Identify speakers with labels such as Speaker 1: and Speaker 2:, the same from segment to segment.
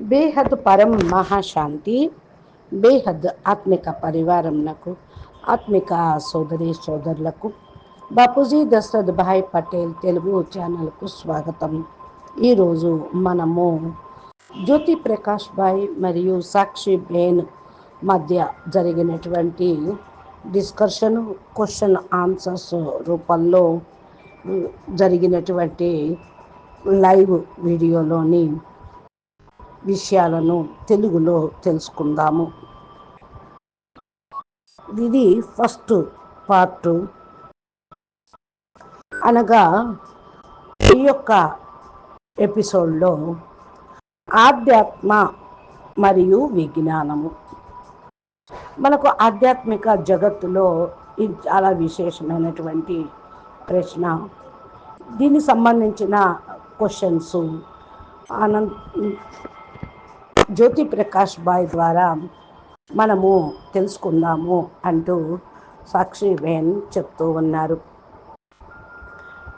Speaker 1: బేహద్ పరం మహాశాంతి బేహద్ ఆత్మిక పరివారంలకు ఆత్మిక సోదరి సోదరులకు. బాపూజీ దశరథ్ భాయ్ పటేల్ తెలుగు ఛానల్కు స్వాగతం. ఈరోజు మనము జ్యోతి ప్రకాష్ భాయ్ మరియు సాక్షి బేన్ మధ్య జరిగినటువంటి డిస్కషన్ క్వశ్చన్ ఆన్సర్స్ రూపంలో జరిగినటువంటి లైవ్ వీడియోలోని విషయాలను తెలుగులో తెలుసుకుందాము. ఇది ఫస్ట్ పార్ట్. అనగా ఈ యొక్క ఎపిసోడ్లో ఆధ్యాత్మ మరియు విజ్ఞానము. మనకు ఆధ్యాత్మిక జగత్తులో ఇది చాలా విశేషమైనటువంటి ప్రశ్న. దీనికి సంబంధించిన క్వశ్చన్స్ అనంత జ్యోతి ప్రకాష్ బాయ్ ద్వారా మనము తెలుసుకుందాము అంటూ సాక్షి వేన్ చెప్తూ ఉన్నారు.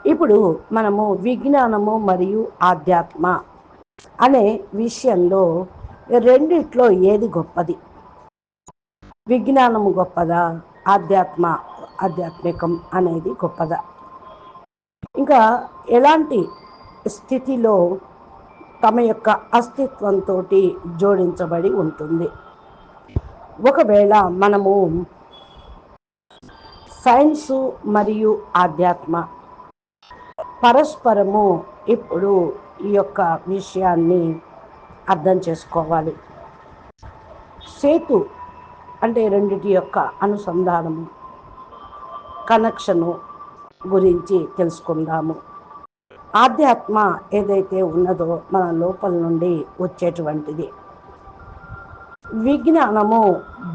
Speaker 1: ఇప్పుడు మనము విజ్ఞానము మరియు ఆధ్యాత్మ అనే విషయంలో రెండిట్లో ఏది గొప్పది? విజ్ఞానము గొప్పదా? ఆధ్యాత్మ ఆధ్యాత్మికం అనేది గొప్పదా? ఇంకా ఎలాంటి స్థితిలో తమ యొక్క అస్తిత్వంతో జోడించబడి ఉంటుంది. ఒకవేళ మనము సైన్సు మరియు ఆధ్యాత్మ పరస్పరము ఇప్పుడు ఈ యొక్క విషయాన్ని అర్థం చేసుకోవాలి. సేతు అంటే రెండిటి యొక్క అనుసంధానము కనెక్షను గురించి తెలుసుకుందాము. ఆధ్యాత్మ ఏదైతే ఉన్నదో మన లోపల నుండి వచ్చేటువంటిది. విజ్ఞానము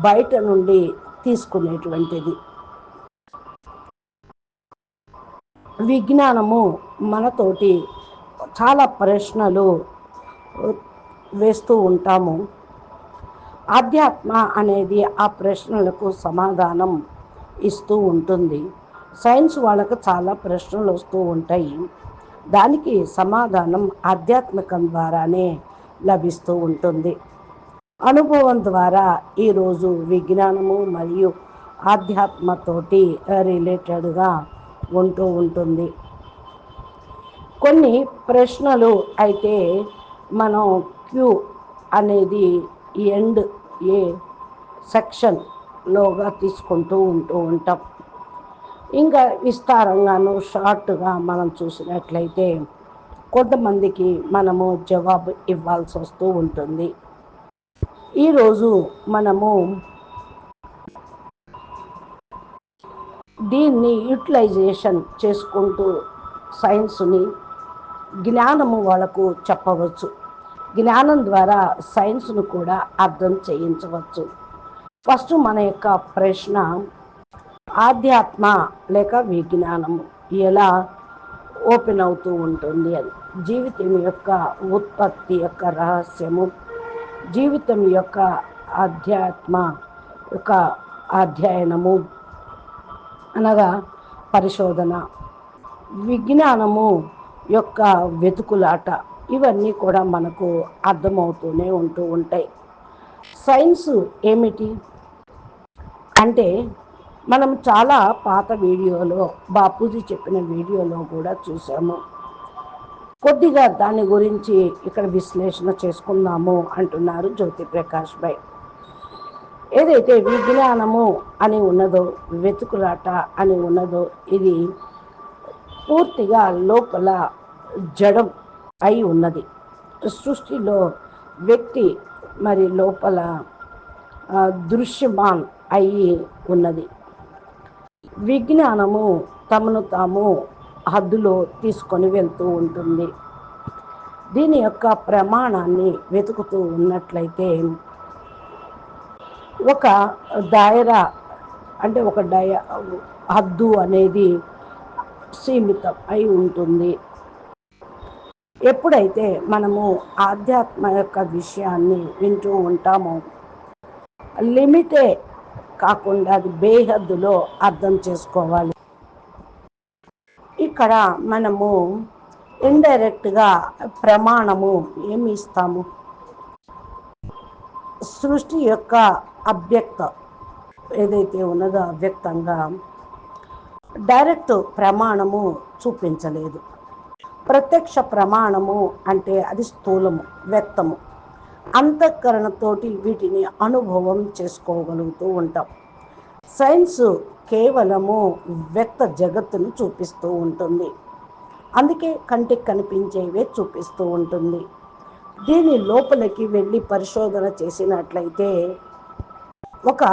Speaker 1: బయట నుండి తీసుకునేటువంటిది. విజ్ఞానము మనతోటి చాలా ప్రశ్నలు వేస్తూ ఉంటాము. ఆధ్యాత్మ అనేది ఆ ప్రశ్నలకు సమాధానం ఇస్తూ ఉంటుంది. సైన్స్ వాళ్ళకు చాలా ప్రశ్నలు వస్తూ ఉంటాయి. దానికి సమాధానం ఆధ్యాత్మికం ద్వారానే లభిస్తూ ఉంటుంది. అనుభవం ద్వారా ఈరోజు విజ్ఞానము మరియు ఆధ్యాత్మతోటి రిలేటెడ్గా ఉంటూ ఉంటుంది. కొన్ని ప్రశ్నలు అయితే మనం క్యూ అనేది ఎండ్ ఏ సెక్షన్లోగా తీసుకుంటూ ఉంటూ ఉంటాం. ఇంకా విస్తారంగాను షార్ట్గా మనం చూసినట్లయితే కొంతమందికి మనము జవాబు ఇవ్వాల్సి వస్తూ ఉంటుంది. ఈరోజు మనము దీన్ని యూటిలైజేషన్ చేసుకుంటూ సైన్స్ని జ్ఞానము వాళ్ళకు చెప్పవచ్చు. జ్ఞానం ద్వారా సైన్స్ను కూడా అర్థం చేయించవచ్చు. ఫస్ట్ మన యొక్క ప్రశ్న ఆధ్యాత్మ లేక విజ్ఞానము ఎలా ఓపెన్ అవుతూ ఉంటుంది అని జీవితం యొక్క ఉత్పత్తి యొక్క రహస్యము జీవితం యొక్క ఆధ్యాత్మ యొక్క అధ్యయనము అనగా పరిశోధన. విజ్ఞానము యొక్క వెతుకులాట ఇవన్నీ కూడా మనకు అర్థమవుతూనే ఉంటూ ఉంటాయి. సైన్స్ ఏమిటి? అంటే మనం చాలా పాత వీడియోలో బాపూజీ చెప్పిన వీడియోలో కూడా చూసాము. కొద్దిగా దాని గురించి ఇక్కడ విశ్లేషణ చేసుకుందాము అంటున్నారు జ్యోతి ప్రకాష్ భాయ్ ఏదైతే విజ్ఞానము అని ఉన్నదో వెతుకులాట అని ఉన్నదో ఇది పూర్తిగా లోపల జడం అయి ఉన్నది. సృష్టిలో వ్యక్తి మరి లోపల దృశ్యమాన్ అయి ఉన్నది. విజ్ఞానము తమను తాము హద్దులో తీసుకొని వెళ్తూ ఉంటుంది. దీని యొక్క ప్రమాణాన్ని వెతుకుతూ ఉన్నట్లయితే ఒక దాయరా అంటే ఒక డయ హద్దు అనేది సీమితం అయి ఉంటుంది. ఎప్పుడైతే మనము ఆధ్యాత్మ యొక్క విషయాన్ని వింటూ ఉంటామో లిమిటే కాకుండా అది బేహద్దులో అర్థం చేసుకోవాలి. ఇక్కడ మనము ఇండైరెక్ట్గా ప్రమాణము ఏమి ఇస్తాము? సృష్టి యొక్క అవ్యక్త ఏదైతే ఉన్నదో అవ్యక్తంగా డైరెక్ట్ ప్రమాణము చూపించలేదు. ప్రత్యక్ష ప్రమాణము అంటే అది స్థూలము వ్యక్తము. అంతఃకరణతోటి వీటిని అనుభవం చేసుకోగలుగుతూ ఉంటాం. సైన్స్ కేవలము వ్యక్త జగత్తును చూపిస్తూ ఉంటుంది. అందుకే కంటికి కనిపించేవే చూపిస్తూ ఉంటుంది. దీని లోపలికి వెళ్ళి పరిశోధన చేసినట్లయితే ఒక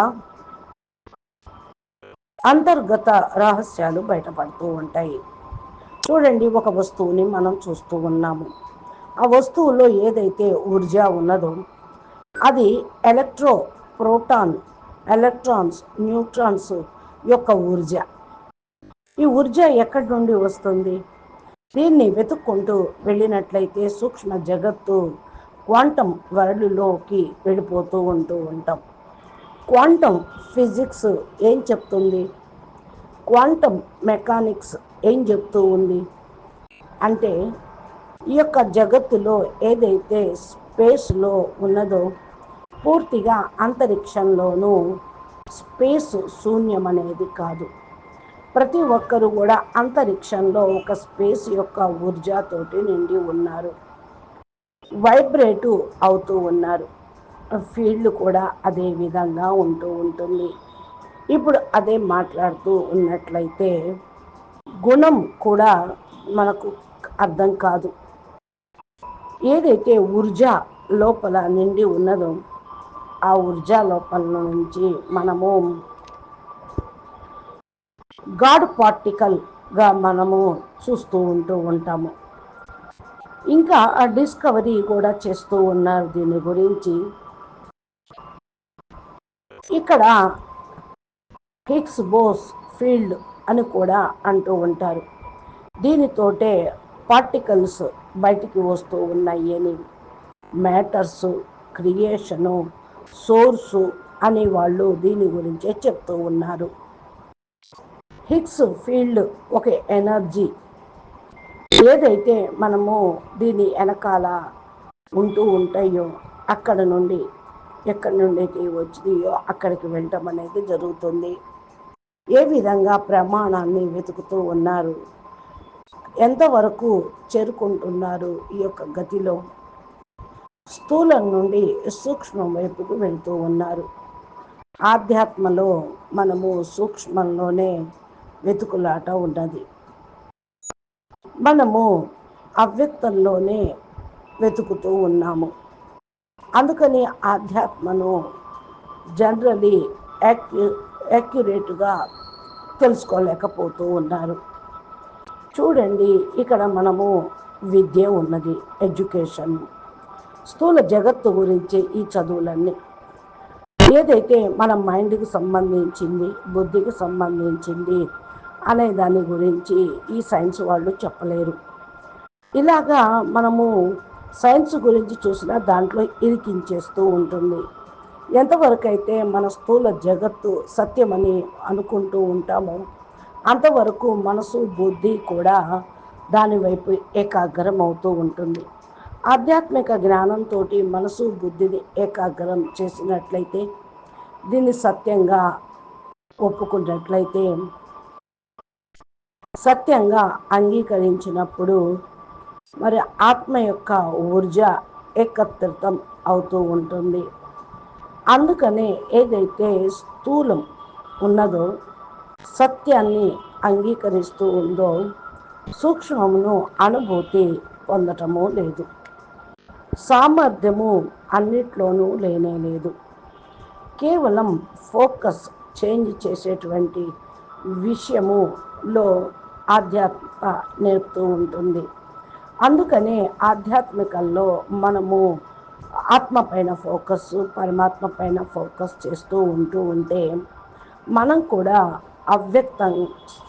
Speaker 1: అంతర్గత రహస్యాలు బయటపడుతూ ఉంటాయి. చూడండి ఒక వస్తువుని మనం చూస్తూ ఉన్నాము. ఆ వస్తువులో ఏదైతే ఊర్జా ఉన్నదో అది ఎలక్ట్రో ప్రోటాన్ ఎలక్ట్రాన్స్ న్యూట్రాన్స్ యొక్క ఊర్జ. ఈ ఊర్జ ఎక్కడి నుండి వస్తుంది? దీన్ని వెతుక్కుంటూ వెళ్ళినట్లయితే సూక్ష్మ జగత్తు క్వాంటం వరల్డ్లోకి వెళ్ళిపోతూ ఉంటూ ఉంటాం. క్వాంటం ఫిజిక్స్ ఏం చెప్తుంది? క్వాంటం మెకానిక్స్ ఏం చెప్తూ ఉంది? అంటే ఈ యొక్క జగత్తులో ఏదైతే స్పేస్లో ఉన్నదో పూర్తిగా అంతరిక్షంలోనూ స్పేస్ శూన్యం అనేది కాదు. ప్రతి ఒక్కరు కూడా అంతరిక్షంలో ఒక స్పేస్ యొక్క ఊర్జాతోటి నిండి ఉన్నారు. వైబ్రేటు అవుతూ ఉన్నారు. ఫీల్డ్ కూడా అదే విధంగా ఉంటూ ఉంటుంది. ఇప్పుడు అదే మాట్లాడుతూ ఉన్నట్లయితే గుణం కూడా మనకు అర్థం కాదు. ఏదైతే ఊర్జా లోపల నిండి ఉన్నదో ఆ ఊర్జా లోపల నుంచి మనము గాడ్ పార్టికల్గా మనము చూస్తూ ఉంటూ ఉంటాము. ఇంకా ఆ డిస్కవరీ కూడా చేస్తూ ఉన్నారు దీని గురించి. ఇక్కడ హిక్స్ బోస్ ఫీల్డ్ అని కూడా అంటూ ఉంటారు. దీనితోటే పార్టికల్స్ బయటికి వస్తూ ఉన్నాయి అని మ్యాటర్స్ క్రియేషను సోర్సు అనే వాళ్ళు దీని గురించే చెప్తూ ఉన్నారు. హిక్స్ ఫీల్డ్ ఒక ఎనర్జీ. ఏదైతే మనము దీని వెనకాల ఉంటూ ఉంటాయో అక్కడ నుండి ఎక్కడి నుండి వచ్చినాయో అక్కడికి వెళ్ళటం అనేది జరుగుతుంది. ఏ విధంగా ప్రమాణాన్ని వెతుకుతూ ఉన్నారు? ఎంతవరకు చేరుకుంటున్నారు ఈ యొక్క గతిలో? స్థూలం నుండి సూక్ష్మం వైపుకు వెళ్తూ ఉన్నారు. ఆధ్యాత్మలో మనము సూక్ష్మంలోనే వెతుకులాట ఉన్నది. మనము అవ్యక్తంలోనే వెతుకుతూ ఉన్నాము. అందుకని ఆధ్యాత్మను జనరలీ యాక్యు యాక్యురేట్గా తెలుసుకోలేకపోతూ ఉన్నారు. చూడండి ఇక్కడ మనము విద్య ఉన్నది ఎడ్యుకేషన్. స్థూల జగత్తు గురించి ఈ చదువులన్నీ. ఏదైతే మన మైండ్కి సంబంధించింది బుద్ధికి సంబంధించింది అనే దాని గురించి ఈ సైన్స్ వాళ్ళు చెప్పలేరు. ఇలాగా మనము సైన్స్ గురించి చూసినా దాంట్లో ఇరికించేస్తూ ఉంటుంది. ఎంతవరకు అయితే మన స్థూల జగత్తు సత్యమని అనుకుంటూ ఉంటామో అంతవరకు మనసు బుద్ధి కూడా దానివైపు ఏకాగ్రం అవుతూ ఉంటుంది. ఆధ్యాత్మిక జ్ఞానంతో మనసు బుద్ధిని ఏకాగ్రం చేసినట్లయితే దీన్ని సత్యంగా ఒప్పుకున్నట్లయితే సత్యంగా అంగీకరించినప్పుడు మరి ఆత్మ యొక్క ఊర్జ ఏకత్రితం అవుతూ ఉంటుంది. అందుకనే ఏదైతే స్థూలం ఉన్నదో సత్యాన్ని అంగీకరిస్తూ ఉందో సూక్ష్మమును అనుభూతి పొందటము లేదు. సామర్థ్యము అన్నిట్లోనూ లేనే లేదు. కేవలం ఫోకస్ చేంజ్ చేసేటువంటి విషయములో ఆధ్యాత్మిక నేర్పుతూ ఉంటుంది. అందుకనే ఆధ్యాత్మికల్లో మనము ఆత్మ పైన ఫోకస్ పరమాత్మ పైన ఫోకస్ చేస్తూ ఉంటూ ఉంటే మనం కూడా అవ్యక్త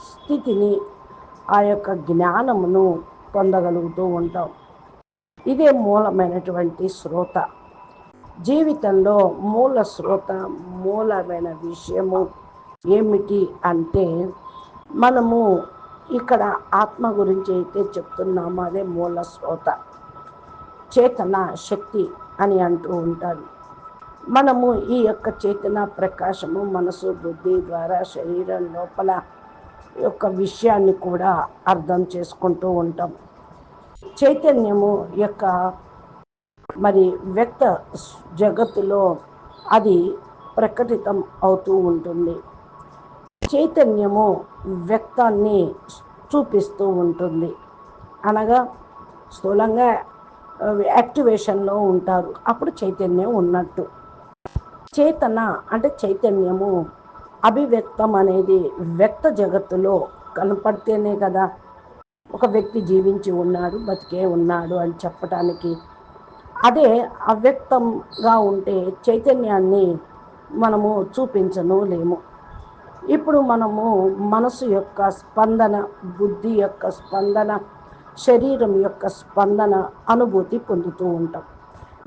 Speaker 1: స్థితిని ఆ యొక్క జ్ఞానమును పొందగలుగుతూ ఉంటాం. ఇదే మూలమైనటువంటి శ్రోత. జీవితంలో మూల శ్రోత మూలమైన విషయము ఏమిటి అంటే మనము ఇక్కడ ఆత్మ గురించి అయితే చెప్తున్నామో అదే మూల శ్రోత. చేతన శక్తి అని అంటూ ఉంటారు. మనము ఈ యొక్క చైతన్య ప్రకాశము మనసు బుద్ధి ద్వారా శరీరం లోపల యొక్క విషయాన్ని కూడా అర్థం చేసుకుంటూ ఉంటాం. చైతన్యము యొక్క మరి వ్యక్త జగత్తులో అది ప్రకటితం అవుతూ ఉంటుంది. చైతన్యము వ్యక్తాన్ని చూపిస్తూ ఉంటుంది. అనగా స్థూలంగా యాక్టివేషన్లో ఉంటారు. అప్పుడు చైతన్యం ఉన్నట్టు. చేతన అంటే చైతన్యము అభివ్యక్తం అనేది వ్యక్త జగత్తులో కనపడితేనే కదా ఒక వ్యక్తి జీవించి ఉన్నాడు బతికే ఉన్నాడు అని చెప్పటానికి. అదే అవ్యక్తంగా ఉంటే చైతన్యాన్ని మనము చూపించను లేము. ఇప్పుడు మనము మనసు యొక్క స్పందన బుద్ధి యొక్క స్పందన శరీరం యొక్క స్పందన అనుభూతి పొందుతూ ఉంటాం.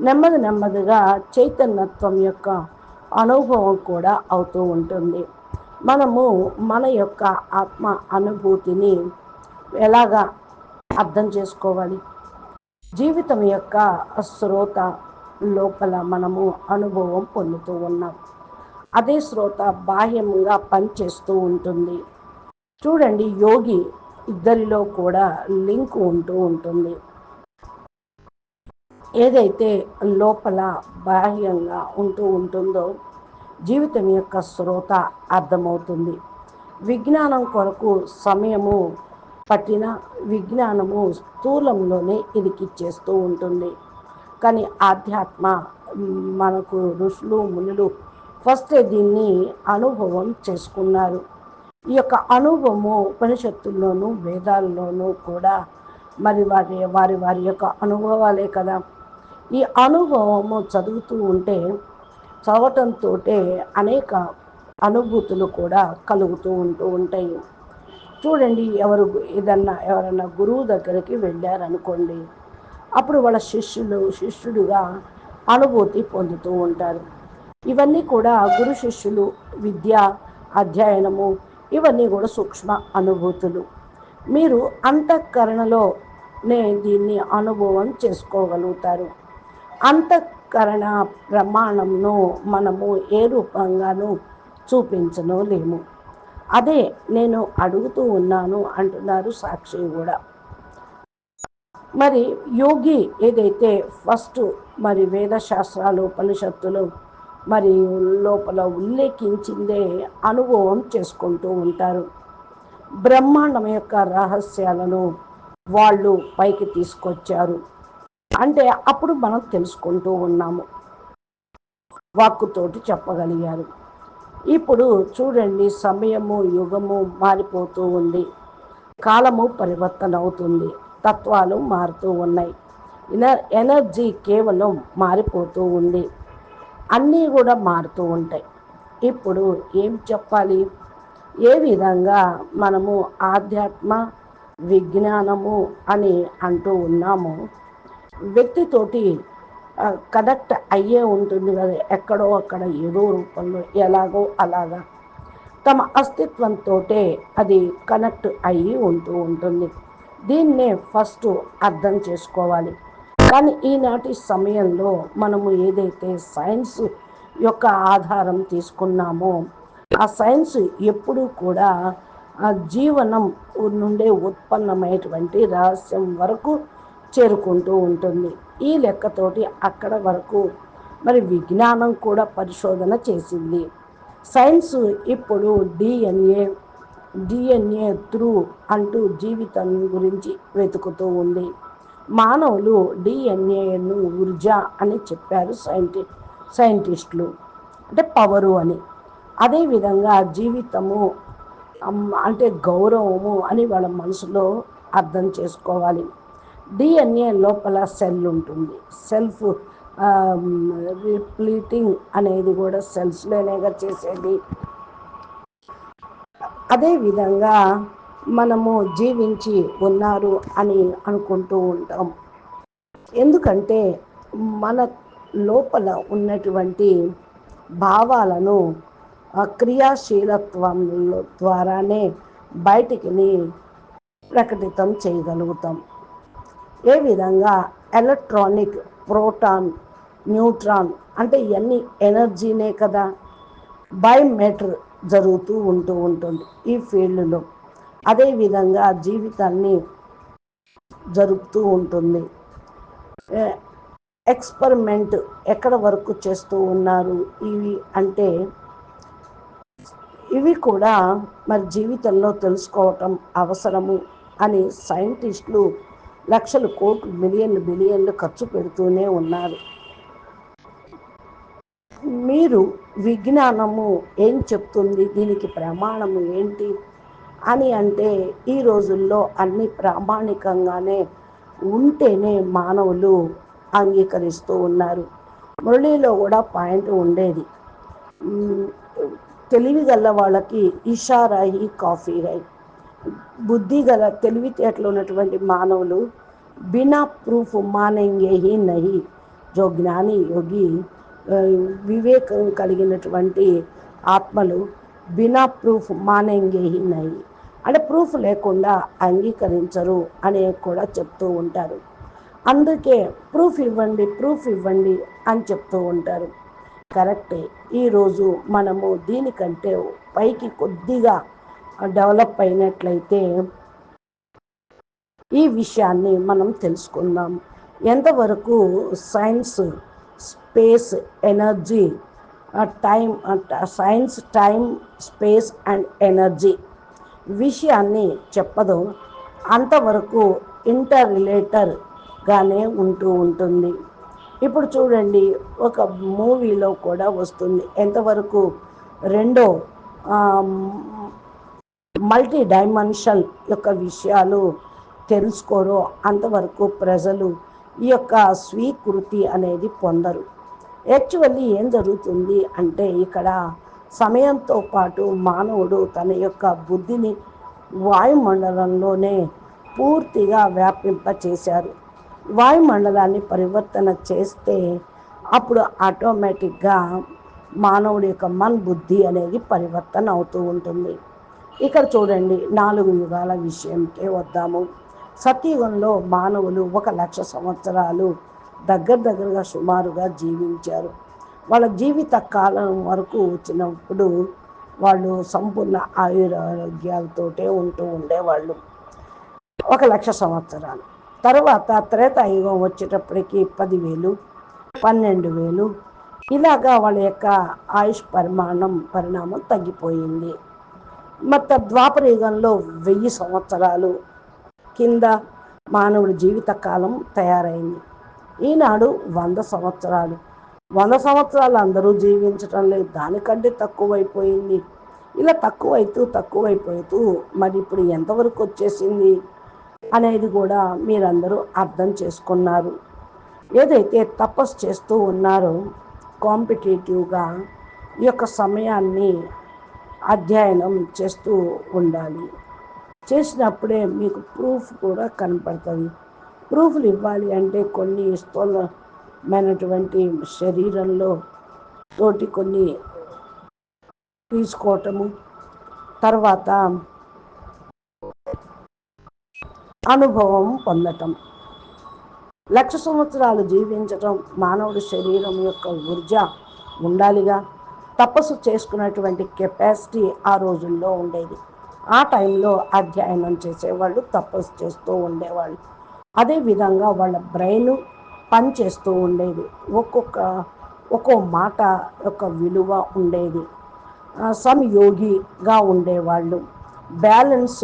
Speaker 1: నెమ్మది నెమ్మదిగా చైతన్యత్వం యొక్క అనుభవం కూడా అవుతూ ఉంటుంది. మనము మన యొక్క ఆత్మ అనుభూతిని ఎలాగా అర్థం చేసుకోవాలి? జీవితం యొక్క శ్రోత లోపల మనము అనుభవం పొందుతూ ఉన్నాం. అదే శ్రోత బాహ్యంగా పనిచేస్తూ ఉంటుంది. చూడండి యోగి ఇద్దరిలో కూడా లింక్ ఉంటూ ఉంటుంది. ఏదైతే లోపల బాహ్యంగా ఉంటూ ఉంటుందో జీవితం యొక్క శ్రోత అర్థమవుతుంది. విజ్ఞానం కొరకు సమయము పట్టిన విజ్ఞానము స్థూలంలోనే ఇరికిచ్చేస్తూ ఉంటుంది. కానీ ఆధ్యాత్మ మనకు ఋషులు మునులు ఫస్ట్ దీన్ని అనుభవం చేసుకున్నారు. ఈ యొక్క అనుభవము ఉపనిషత్తుల్లోనూ వేదాల్లోనూ కూడా మరి వారి వారి వారి యొక్క అనుభవాలే కదా. ఈ అనుభవము చదువుతూ ఉంటే చదవటంతో అనేక అనుభూతులు కూడా కలుగుతూ ఉంటూ ఉంటాయి. చూడండి ఎవరు ఏదన్నా ఎవరన్నా గురువు దగ్గరికి వెళ్ళారనుకోండి అప్పుడు వాళ్ళ శిష్యులు శిష్యుడుగా అనుభూతి పొందుతూ ఉంటారు. ఇవన్నీ కూడా గురు శిష్యులు విద్య అధ్యయనము ఇవన్నీ కూడా సూక్ష్మ అనుభూతులు. మీరు అంతఃకరణలోనే దీన్ని అనుభవం చేసుకోగలుగుతారు. అంతఃకరణ ప్రమాణంను మనము ఏ రూపంగానూ చూపించను లేము. అదే నేను అడుగుతూ ఉన్నాను అంటున్నారు సాక్షి కూడా. మరి యోగి ఏదైతే ఫస్ట్ మరి వేదశాస్త్రాలు ఉపనిషత్తులు మరి లోపల ఉల్లేఖించిందే అనుభవం చేసుకుంటూ ఉంటారు. బ్రహ్మాండం యొక్క రహస్యాలను వాళ్ళు పైకి తీసుకొచ్చారు. అంటే అప్పుడు మనం తెలుసుకుంటూ ఉన్నాము. వాక్కుతోటి చెప్పగలిగారు. ఇప్పుడు చూడండి సమయము యుగము మారిపోతూ ఉంది. కాలము పరివర్తన అవుతుంది తత్వాలు మారుతూ ఉన్నాయి. ఎనర్జీ కేవలం మారిపోతూ ఉంది. అన్నీ కూడా మారుతూ ఉంటాయి. ఇప్పుడు ఏం చెప్పాలి? ఏ విధంగా మనము ఆధ్యాత్మ విజ్ఞానము అని అంటూ ఉన్నాము వ్యక్తితోటి కనెక్ట్ అయ్యే ఉంటుంది కదా ఎక్కడో అక్కడ ఏదో రూపంలో ఎలాగో అలాగా. తమ అస్తిత్వంతో అది కనెక్ట్ అయ్యి ఉంటూ ఉంటుంది. దీన్నే ఫస్ట్ అర్థం చేసుకోవాలి. కానీ ఈనాటి సమయంలో మనము ఏదైతే సైన్స్ యొక్క ఆధారం తీసుకున్నామో ఆ సైన్స్ ఎప్పుడూ కూడా జీవనం నుండే ఉత్పన్నమైనటువంటి రహస్యం వరకు చేరుకుంటూ ఉంటుంది. ఈ లెక్కతోటి అక్కడ వరకు మరి విజ్ఞానం కూడా పరిశోధన చేసింది. సైన్స్ ఇప్పుడు డిఎన్ఏ డిఎన్ఏ త్రూ అంటూ జీవితం గురించి వెతుకుతూ ఉంది. మానవులు డిఎన్ఏను ఊర్జా అని చెప్పారు సైంటి సైంటిస్టులు. అంటే పవరు అని. అదేవిధంగా జీవితము అంటే గౌరవము అని వాళ్ళ మనసులో అర్థం చేసుకోవాలి. డిఎన్ఏ లోపల సెల్ ఉంటుంది. సెల్ఫ్ రిప్లీటింగ్ అనేది కూడా సెల్స్లోనేగా చేసేది. అదేవిధంగా మనము జీవించి ఉన్నారు అని అనుకుంటూ ఉంటాం. ఎందుకంటే మన లోపల ఉన్నటువంటి భావాలను క్రియాశీలత్వం ద్వారానే బయటికి ప్రకటితం చేయగలుగుతాం. ఏ విధంగా ఎలక్ట్రానిక్ ప్రోటాన్ న్యూట్రాన్ అంటే ఇవన్నీ ఎనర్జీనే కదా. బయోమెటర్ జరుగుతూ ఉంటూ ఉంటుంది ఈ ఫీల్డ్లో. అదేవిధంగా జీవితాన్ని జరుపుతూ ఉంటుంది. ఎక్స్పెరిమెంట్ ఎక్కడ వరకు చేస్తూ ఉన్నారు? ఇవి అంటే ఇవి కూడా మరి జీవితంలో తెలుసుకోవటం అవసరము అని సైంటిస్టులు లక్షలు కోట్లు మిలియన్లు బిలియన్లు ఖర్చు పెడుతూనే ఉన్నారు. మీరు విజ్ఞానము ఏం చెప్తుంది? దీనికి ప్రమాణము ఏంటి? అని అంటే ఈ రోజుల్లో అన్ని ప్రామాణికంగానే ఉంటేనే మానవులు అంగీకరిస్తూ ఉన్నారు. మురళీలో కూడా పాయింట్ ఉండేది. తెలివి గల వాళ్ళకి ఇషారా హీ కాఫీ హై. బుద్ధి గల తెలివితేటలు ఉన్నటువంటి మానవులు బినా ప్రూఫ్ మానంగే హీ నహి. జో జ్ఞాని యోగి వివేకం కలిగినటువంటి ఆత్మలు బినా ప్రూఫ్ మానంగే హీ నహి. అంటే ప్రూఫ్ లేకుండా అంగీకరించరు అనే కూడా చెప్తూ ఉంటారు. అందుకే ప్రూఫ్ ఇవ్వండి ప్రూఫ్ ఇవ్వండి అని చెప్తూ ఉంటారు. కరెక్టే. ఈరోజు మనము దీనికంటే పైకి కొద్దిగా డెవలప్ అయినట్లయితే ఈ విషయాన్ని మనం తెలుసుకుందాం. ఎంతవరకు science space energy time science time space and energy విషయాన్ని చెప్పదు. అంతవరకు ఇంటర్ రిలేటర్గానే ఉంటూ ఉంటుంది. ఇప్పుడు చూడండి ఒక మూవీలో కూడా వస్తుంది. ఎంతవరకు రెండో మల్టీ డైమెన్షన్ యొక్క విషయాలు తెలుసుకోరో అంతవరకు ప్రజలు ఈ యొక్క స్వీకృతి అనేది పొందరు. యాక్చువల్లీ ఏం జరుగుతుంది అంటే ఇక్కడ సమయంతో పాటు మానవుడు తన యొక్క బుద్ధిని వాయుమండలంలోనే పూర్తిగా వ్యాపింప చేశారు వాయుమండలాన్ని పరివర్తన చేస్తే అప్పుడు ఆటోమేటిక్గా మానవుడి యొక్క మన్ బుద్ధి అనేది పరివర్తన అవుతూ ఉంటుంది. ఇక్కడ చూడండి నాలుగు యుగాల విషయంకే వద్దాము. సత్యుగంలో మానవులు ఒక లక్ష సంవత్సరాలు దగ్గర దగ్గరగా సుమారుగా జీవించారు. వాళ్ళ జీవిత కాలం వరకు వచ్చినప్పుడు వాళ్ళు సంపూర్ణ ఆయురారోగ్యాలతోటే ఉంటూ ఉండేవాళ్ళు. ఒక లక్ష సంవత్సరాలు. తర్వాత త్రేతాయుగం వచ్చేటప్పటికి పదివేలు పన్నెండు వేలు. ఇలాగా వాళ్ళ యొక్క ఆయుష్ పరిమాణం పరిణామం తగ్గిపోయింది. మొత్త ద్వాపర యుగంలో వెయ్యి సంవత్సరాలు కింద మానవుడి జీవిత కాలం తయారైంది. ఈనాడు వంద సంవత్సరాలు. వంద సంవత్సరాలు అందరూ జీవించటం లేదు. దానికంటే తక్కువైపోయింది. ఇలా తక్కువైతూ తక్కువైపోతూ మరి ఇప్పుడు ఎంతవరకు వచ్చేసింది అనేది కూడా మీరందరూ అర్థం చేసుకున్నారు. ఏదైతే తపస్సు చేస్తూ ఉన్నారో కాంపిటేటివ్గా ఈ యొక్క సమయాన్ని అధ్యయనం చేస్తూ ఉండాలి. చేసినప్పుడే మీకు ప్రూఫ్ కూడా కనపడుతుంది. ప్రూఫ్లు ఇవ్వాలి అంటే కొన్ని స్థూలమైనటువంటి శరీరంలో తోటి కొన్ని తీసుకోవటము తర్వాత అనుభవం పొందటం. లక్ష సంవత్సరాలు జీవించటం మానవుడి శరీరం యొక్క ఊర్జ ఉండాలిగా. తపస్సు చేసుకున్నటువంటి కెపాసిటీ ఆ రోజుల్లో ఉండేది. ఆ టైంలో అధ్యయనం చేసేవాళ్ళు తపస్సు చేస్తూ ఉండేవాళ్ళు. అదేవిధంగా వాళ్ళ బ్రెయిన్ పనిచేస్తూ ఉండేది. ఒక్కొక్క ఒక్కో మాట యొక్క విలువ ఉండేది. సంయోగిగా ఉండేవాళ్ళు. బ్యాలెన్స్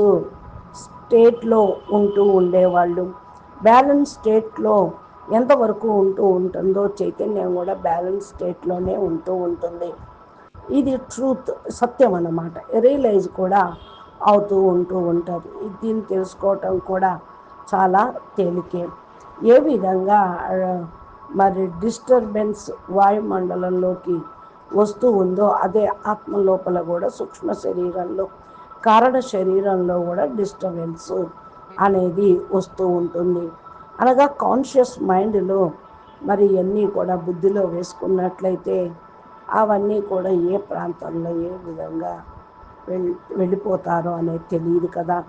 Speaker 1: స్టేట్లో ఉంటూ ఉండేవాళ్ళు. బ్యాలెన్స్ స్టేట్లో ఎంతవరకు ఉంటూ ఉంటుందో చైతన్యం కూడా బ్యాలెన్స్ స్టేట్లోనే ఉంటూ ఉంటుంది. ఇది ట్రూత్ సత్యం అన్నమాట. రియలైజ్ కూడా అవుతూ ఉంటూ ఉంటారు దీన్ని తెలుసుకోవటం కూడా చాలా తేలికే. ఏ విధంగా మరి డిస్టర్బెన్స్ వాయుమండలంలోకి వస్తూ ఉందో అదే ఆత్మ లోపల కూడా సూక్ష్మ శరీరంలో కారణ శరీరంలో కూడా డిస్టర్బెన్స్ అనేది వస్తూ ఉంటుంది. అనగా కాన్షియస్ మైండ్లో మరి ఇవన్నీ కూడా బుద్ధిలో వేసుకున్నట్లయితే అవన్నీ కూడా ఏ ప్రాంతంలో ఏ విధంగా వెళ్ళి వెళ్ళిపోతారో అనేది తెలియదు కదా.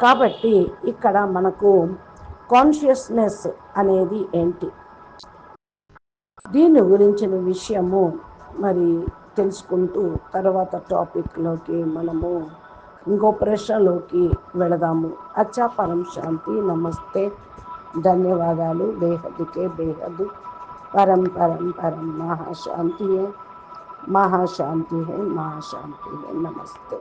Speaker 1: కాబట్టి ఇక్కడ మనకు కాన్షియస్నెస్ అనేది ఏంటి? దీని గురించిన విషయము మరి తెలుసుకుంటూ తర్వాత టాపిక్లోకి మనము ఇంకో ప్రశ్నలోకి వెళదాము. అచ్చా పరం శాంతి నమస్తే. ధన్యవాదాలు. బేహద్కే బేహదు परम परम परम महाशांति है। महाशांति है महाशांति है। नमस्ते।